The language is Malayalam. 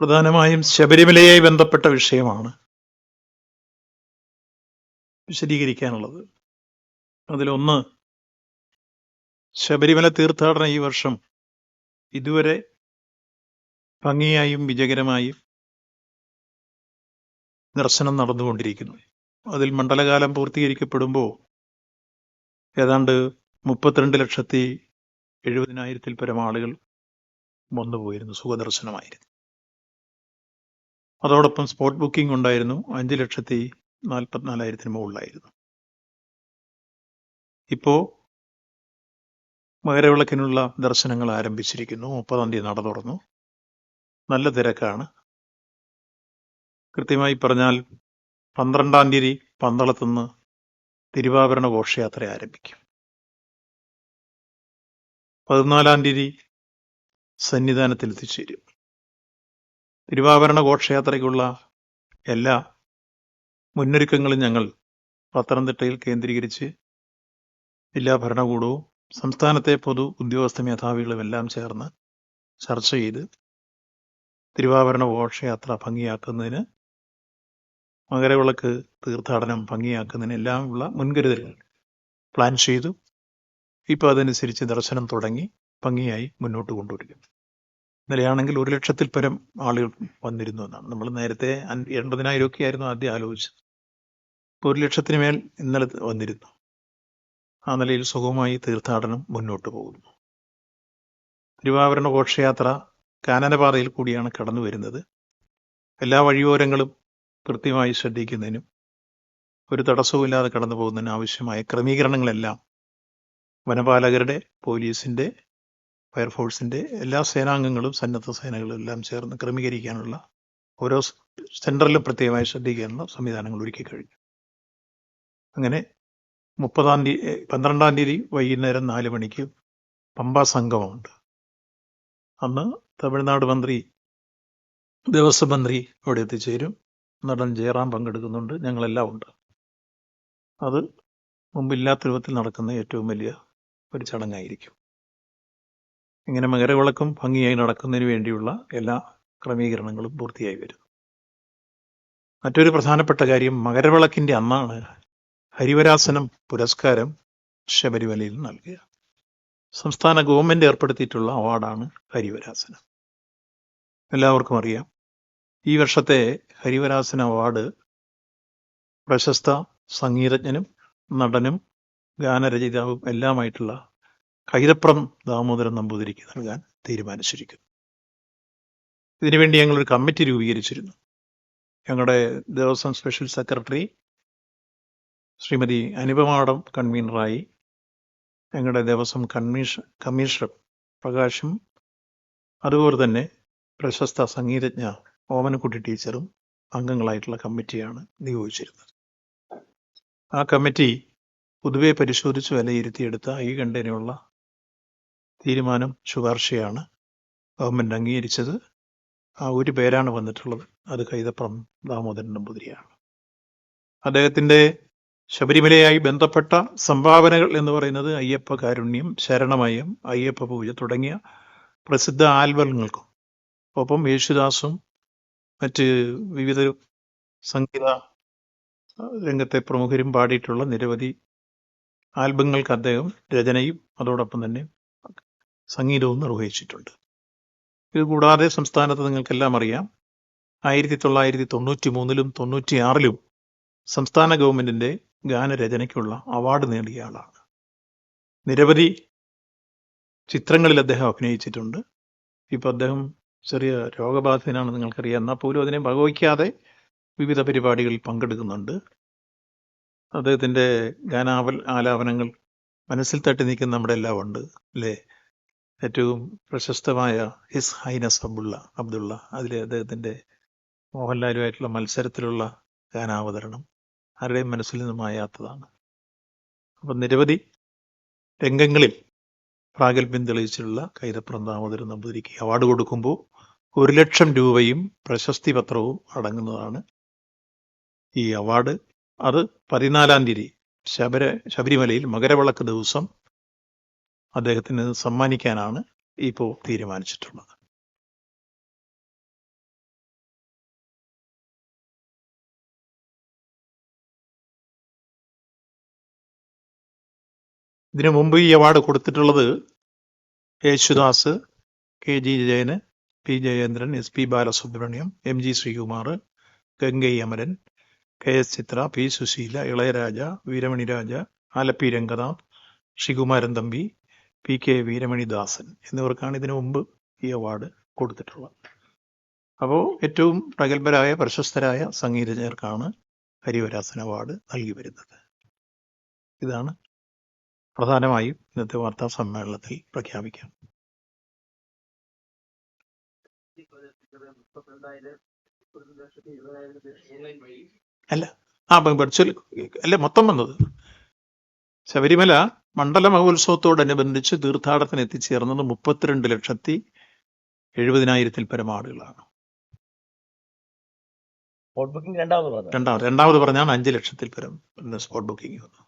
പ്രധാനമായും ശബരിമലയായി ബന്ധപ്പെട്ട വിഷയമാണ്. വിശദീകരിക്കാനുള്ളത്. അതിലൊന്ന് ശബരിമല തീർത്ഥാടനം ഈ വർഷം ഇതുവരെ ഭംഗിയായും വിജയകരമായും ദർശനം നടന്നുകൊണ്ടിരിക്കുന്നു. അതിൽ മണ്ഡലകാലം പൂർത്തീകരിക്കപ്പെടുമ്പോൾ ഏതാണ്ട് മുപ്പത്തിരണ്ട് ലക്ഷത്തി എഴുപതിനായിരത്തിൽ പരം ആളുകൾ വന്നുപോയിരുന്നു സുഖദർശനമായിരുന്നു. അതോടൊപ്പം സ്പോട്ട് ബുക്കിംഗ് ഉണ്ടായിരുന്നു. അഞ്ച് ലക്ഷത്തി നാൽപ്പത്തിനാലായിരത്തിന് മുകളിലായിരുന്നു. ഇപ്പോ മകരവിളക്കിനുള്ള ദർശനങ്ങൾ ആരംഭിച്ചിരിക്കുന്നു. മുപ്പതാം തീയതി നട തുറന്നു. നല്ല തിരക്കാണ്. കൃത്യമായി പറഞ്ഞാൽ പന്ത്രണ്ടാം തീയതി പന്തളത്തുനിന്ന് തിരുവാഭരണ ഘോഷയാത്ര ആരംഭിക്കും. പതിനാലാം തീയതി സന്നിധാനത്തിൽ എത്തിച്ചേരും തിരുവാഭരണ ഘോഷയാത്രയ്ക്കുള്ള എല്ലാ മുന്നൊരുക്കങ്ങളും ഞങ്ങൾ പത്തനംതിട്ടയിൽ കേന്ദ്രീകരിച്ച് ജില്ലാ ഭരണകൂടവും സംസ്ഥാനത്തെ പൊതു ഉദ്യോഗസ്ഥ മേധാവികളും എല്ലാം ചേർന്ന് ചർച്ച ചെയ്ത് തിരുവാഭരണ ഘോഷയാത്ര ഭംഗിയാക്കുന്നതിന് മകരവിളക്ക് തീർത്ഥാടനം ഭംഗിയാക്കുന്നതിന് എല്ലാമുള്ള മുൻകരുതലുകൾ പ്ലാൻ ചെയ്തു. ഇപ്പോൾ അതനുസരിച്ച് ദർശനം തുടങ്ങി ഭംഗിയായി മുന്നോട്ട് കൊണ്ടുവരിക ഇന്നലെയാണെങ്കിൽ ഒരു ലക്ഷത്തിൽ പരം ആളുകൾ വന്നിരുന്നു എന്നാണ്. നമ്മൾ നേരത്തെ എൺപതിനായിരം ഒക്കെ ആയിരുന്നു ആദ്യം ആലോചിച്ചത്. ഇപ്പോൾ ഒരു ലക്ഷത്തിന് മേൽ ഇന്നലെ വന്നിരുന്നു. ആ നിലയിൽ സുഖമായി തീർത്ഥാടനം മുന്നോട്ട് പോകുന്നു. തിരുവാഭരണ ഘോഷയാത്ര കാനനപാതയിൽ കൂടിയാണ് കടന്നു വരുന്നത്. എല്ലാ വഴിയോരങ്ങളും കൃത്യമായി ശ്രദ്ധിക്കുന്നതിനും ഒരു തടസ്സവുമില്ലാതെ കടന്നു പോകുന്നതിന് ആവശ്യമായ ക്രമീകരണങ്ങളെല്ലാം വനപാലകരുടെ പോലീസിന്റെ ഫയർഫോഴ്സിന്റെ എല്ലാ സേനാംഗങ്ങളും സന്നദ്ധ സേനകളും എല്ലാം ചേർന്ന് ക്രമീകരിക്കാനുള്ള ഓരോ സെന്ററിലും പ്രത്യേകമായി ശ്രദ്ധിക്കാനുള്ള സംവിധാനങ്ങൾ ഒരുക്കി കഴിഞ്ഞു. അങ്ങനെ മുപ്പതാം തീയതി പന്ത്രണ്ടാം തീയതി വൈകുന്നേരം നാല് മണിക്ക് പമ്പ സംഗമമുണ്ട്. അന്ന് തമിഴ്നാട് മന്ത്രി ദേവസ്വം മന്ത്രി അവിടെ എത്തിച്ചേരും. നടൻ ജയറാം പങ്കെടുക്കുന്നുണ്ട്. ഞങ്ങളെല്ലാം ഉണ്ട്. അത് മുമ്പില്ലാത്ത രൂപത്തിൽ നടക്കുന്ന ഏറ്റവും വലിയ ഒരു ചടങ്ങായിരിക്കും. ഇങ്ങനെ മകരവിളക്കും ഭംഗിയായി നടക്കുന്നതിന് വേണ്ടിയുള്ള എല്ലാ ക്രമീകരണങ്ങളും പൂർത്തിയായി വരുന്നു. മറ്റൊരു പ്രധാനപ്പെട്ട കാര്യം മകരവിളക്കിന്റെ അന്നാണ് ഹരിവരാസനം പുരസ്കാരം ശബരിമലയിൽ നൽകുക. സംസ്ഥാന ഗവൺമെന്റ് ഏർപ്പെടുത്തിയിട്ടുള്ള അവാർഡാണ് ഹരിവരാസനം. എല്ലാവർക്കും അറിയാം ഈ വർഷത്തെ ഹരിവരാസന അവാർഡ് പ്രശസ്ത സംഗീതജ്ഞനും നടനും ഗാനരചയിതാവും എല്ലാമായിട്ടുള്ള കൈതപ്രം ദാമോദരൻ നമ്പൂതിരിക്ക് നൽകാൻ തീരുമാനിച്ചിരിക്കുന്നു. ഇതിനുവേണ്ടി ഞങ്ങളൊരു കമ്മിറ്റി രൂപീകരിച്ചിരുന്നു. ഞങ്ങളുടെ ദേവസ്വം സ്പെഷ്യൽ സെക്രട്ടറി ശ്രീമതി അനുപമാടം കൺവീനറായി ഞങ്ങളുടെ ദേവസ്വം കൺവീഷ കമ്മീഷണർ പ്രകാശും അതുപോലെ തന്നെ പ്രശസ്ത സംഗീതജ്ഞ ഓമനക്കുട്ടി ടീച്ചറും അംഗങ്ങളായിട്ടുള്ള കമ്മിറ്റിയാണ് നിയോഗിച്ചിരുന്നത്. ആ കമ്മിറ്റി പൊതുവെ പരിശോധിച്ച് വിലയിരുത്തിയെടുത്ത ഈ കണ്ടതിനുള്ള തീരുമാനം ശുപാർശയാണ്. ഗവൺമെന്റ് അംഗീകരിച്ചത്. ആ ഒരു പേരാണ് വന്നിട്ടുള്ളത്. അത് കൈതപ്രം ദാമോദരൻ നമ്പൂതിരിയാണ്. അദ്ദേഹത്തിന്റെ ശബരിമലയായി ബന്ധപ്പെട്ട സംഭാവനകൾ എന്ന് പറയുന്നത് അയ്യപ്പ കാരുണ്യം ശരണമയം അയ്യപ്പ പൂജ തുടങ്ങിയ പ്രസിദ്ധ ആൽബങ്ങൾക്കും ഒപ്പം യേശുദാസും മറ്റ് വിവിധ സംഗീത രംഗത്തെ പ്രമുഖരും പാടിയിട്ടുള്ള നിരവധി ആൽബങ്ങൾക്ക് അദ്ദേഹം രചനയും അതോടൊപ്പം തന്നെ സംഗീതവും നിർവഹിച്ചിട്ടുണ്ട്. ഇത് കൂടാതെ സംസ്ഥാനത്ത് നിങ്ങൾക്കെല്ലാം അറിയാം ആയിരത്തി തൊള്ളായിരത്തി തൊണ്ണൂറ്റി മൂന്നിലും തൊണ്ണൂറ്റി ആറിലും സംസ്ഥാന ഗവൺമെന്റിന്റെ ഗാനരചനയ്ക്കുള്ള അവാർഡ് നേടിയ ആളാണ്. നിരവധി ചിത്രങ്ങളിൽ അദ്ദേഹം അഭിനയിച്ചിട്ടുണ്ട്. ഇപ്പോൾ അദ്ദേഹം ചെറിയ രോഗബാധിതനാണ് നിങ്ങൾക്കറിയാം. എന്നാൽ പോലും അതിനെ വകവയ്ക്കാതെ വിവിധ പരിപാടികളിൽ പങ്കെടുക്കുന്നുണ്ട്. അദ്ദേഹത്തിന്റെ ഗാനാവൽ ആലാപനങ്ങൾ മനസ്സിൽ തട്ടി നിൽക്കുന്ന നമ്മുടെ എല്ലാം ഉണ്ട് അല്ലേ? ഏറ്റവും പ്രശസ്തമായ ഹിസ് ഹൈനസ് അബ്ദുള്ള അബ്ദുള്ള അതിലെ അദ്ദേഹത്തിന്റെ മോഹൻലാലുമായിട്ടുള്ള മത്സരത്തിലുള്ള ഗാനാവതരണം ആരുടെയും മനസ്സിൽ നിന്നും മായാത്തതാണ്. അപ്പം നിരവധി രംഗങ്ങളിൽ പ്രാഗൽഭ്യം തെളിയിച്ചിട്ടുള്ള കൈതപ്രം ദാമോദരൻ നമ്പൂതിരിക്ക് അവാർഡ് കൊടുക്കുമ്പോൾ ഒരു ലക്ഷം രൂപയും പ്രശസ്തി പത്രവും അടങ്ങുന്നതാണ് ഈ അവാർഡ് അത് പതിനാലാം തീയതി ശബര ശബരിമലയിൽ മകരവിളക്ക് ദിവസം അദ്ദേഹത്തിന് സമ്മാനിക്കാനാണ് ഇപ്പോൾ തീരുമാനിച്ചിട്ടുള്ളത്. ഇതിനു മുമ്പ് ഈ അവാർഡ് കൊടുത്തിട്ടുള്ളത് യേശുദാസ് കെ ജി ജയന് P Jayendran S P Balasubrahmanyam M G Sreekumar Gangai Amaran K S Chithra P Susheela Ilaiyaraaja Veeramaniraja Alleppey Ranganath Sreekumaran Thampi P K Veeramanidasan എന്നിവർക്കാണ് ഇതിനു മുമ്പ് ഈ അവാർഡ് കൊടുത്തിട്ടുള്ളത്. അപ്പോൾ ഏറ്റവും പ്രഗത്ഭരായ പ്രശസ്തരായ സംഗീതജ്ഞർക്കാണ് ഹരിവരാസൻ അവാർഡ് നൽകി വരുന്നത്. ഇതാണ് പ്രധാനമായും ഇന്നത്തെ വാർത്താ സമ്മേളനത്തിൽ പ്രഖ്യാപിക്കാം അല്ല ആ വെർച്വൽ അല്ല മൊത്തം വന്നത് ശബരിമല മണ്ഡല മഹോത്സവത്തോടനുബന്ധിച്ച് തീർത്ഥാടനത്തിന് എത്തിച്ചേർന്നത് മുപ്പത്തിരണ്ട് ലക്ഷത്തി എഴുപതിനായിരത്തിൽ പരം ആളുകളാണ്. രണ്ടാമത് രണ്ടാമത് പറഞ്ഞാണ് അഞ്ച് ലക്ഷത്തിൽ പരം സ്പോട്ട് ബുക്കിംഗ് വന്നു